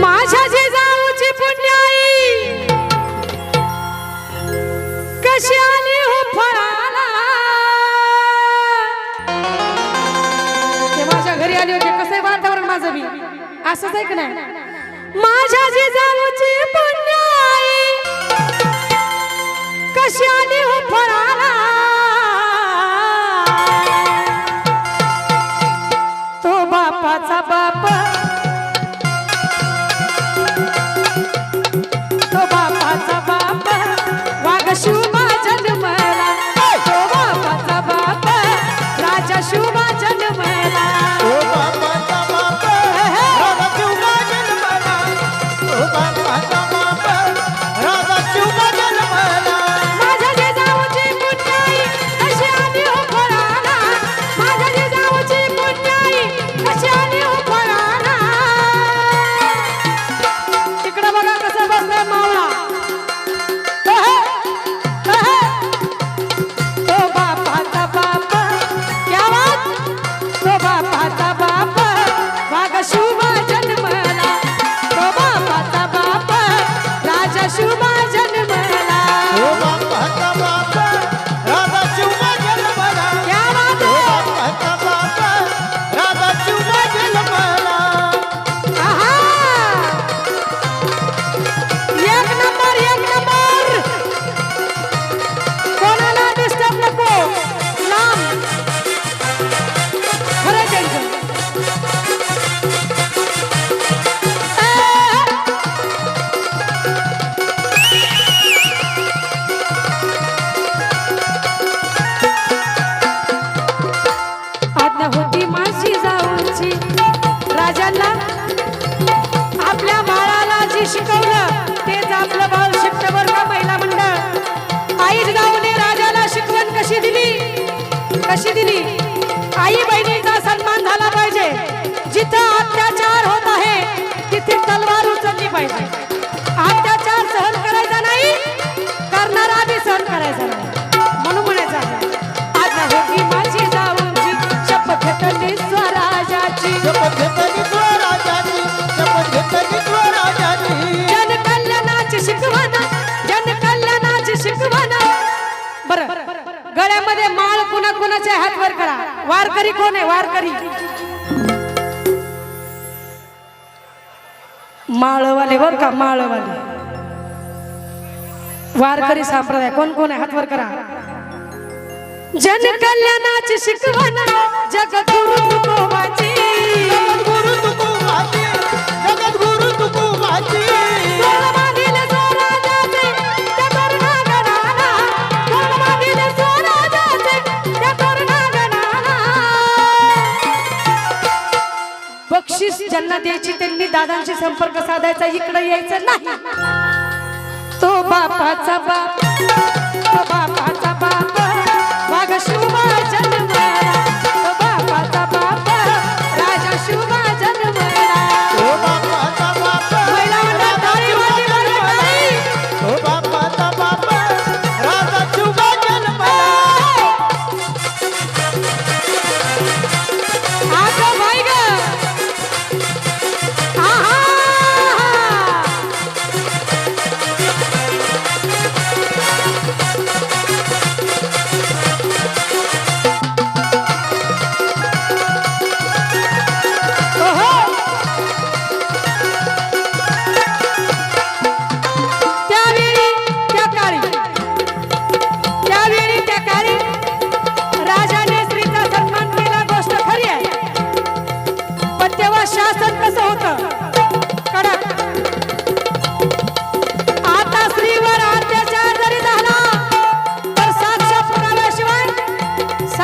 माझ्या जेजाऊची पुण्याई कशी आली हो फळाला? ते माझ्या घरी आली होती कसं आहे वातावरण माझं मी असंच आहे का नाही? माझ्या जेजाऊची पुण्याई कशी आली हो फळाला? तो बापाचा बापा कोणाचे हात वर करा? वारकरी कोण आहे? वारकरी. माळवाले बर का माळवाले. वारकरी संप्रदाय कोण कोण आहे? हात वर करा. जन कल्याणाची शिकवण जगदुरु त्यांना द्यायची त्यांनी दादांशी संपर्क साधायचा इकडे यायचं नाही. तो बापाचा बाप तो बापा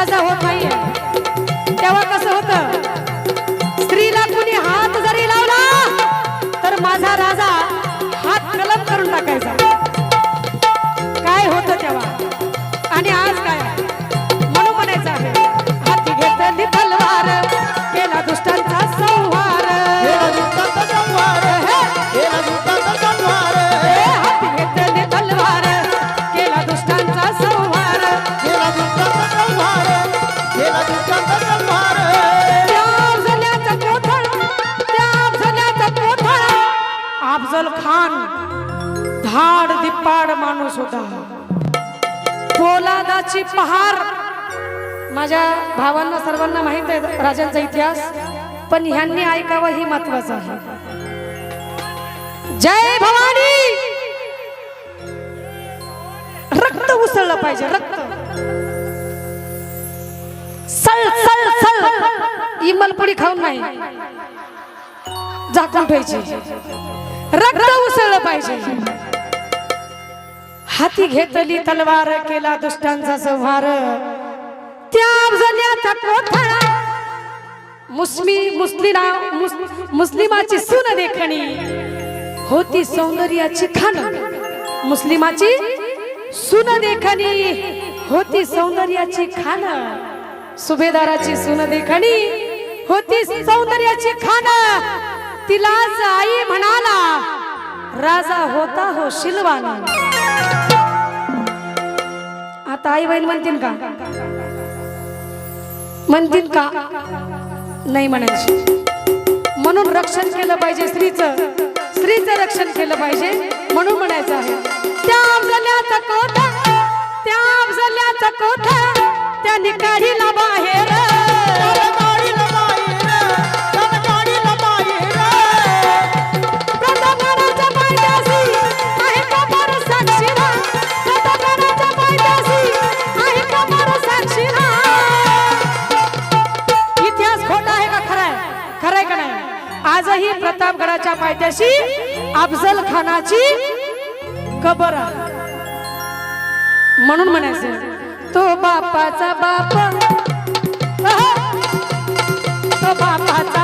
माझा होत नाहीये. तेव्हा कसं होतं? होता. पोलादाची पहार माझ्या भावांना सर्वांना माहीत आहे राजांचा इतिहास पण ह्यांनी ऐकावं ही महत्वाचं आहे. जय भवानी! रक्त उसळलं पाहिजे रक्त. सळ सळ सळ. इमलपुडी खाऊन नाही. झाकून ठेवायची. रक्त उसळलं पाहिजे. हाती घेतली तलवार केला दुष्टांचा संहार. त्या मुस्मी मुस्लिमा मुस- मुस्लिमाची सुन देखणी होती सौंदर्याची खान. मुस्लिमाची सुन देखणी होती सौंदर्याची खान. सुभेदाराची सुन देखणी होती सौंदर्याची खान. तिलाच आई म्हणाला राजा होता हो शिलवाना. आता आई बहीण म्हणतील का? म्हणतील का? नाही म्हणायची. म्हणून रक्षण केलं पाहिजे स्त्रीचं. स्त्रीचं रक्षण केलं पाहिजे म्हणून म्हणायचं आहे. त्या अफजल्याचा कोठा त्या अफजल्याचा कोठा त्यांनी काढीला बाहेर आजही प्रतापगडाच्या पायथ्याशी अफजल खानाची कबर म्हणून म्हणायचं तो बापाचा बाप. तो बापाचा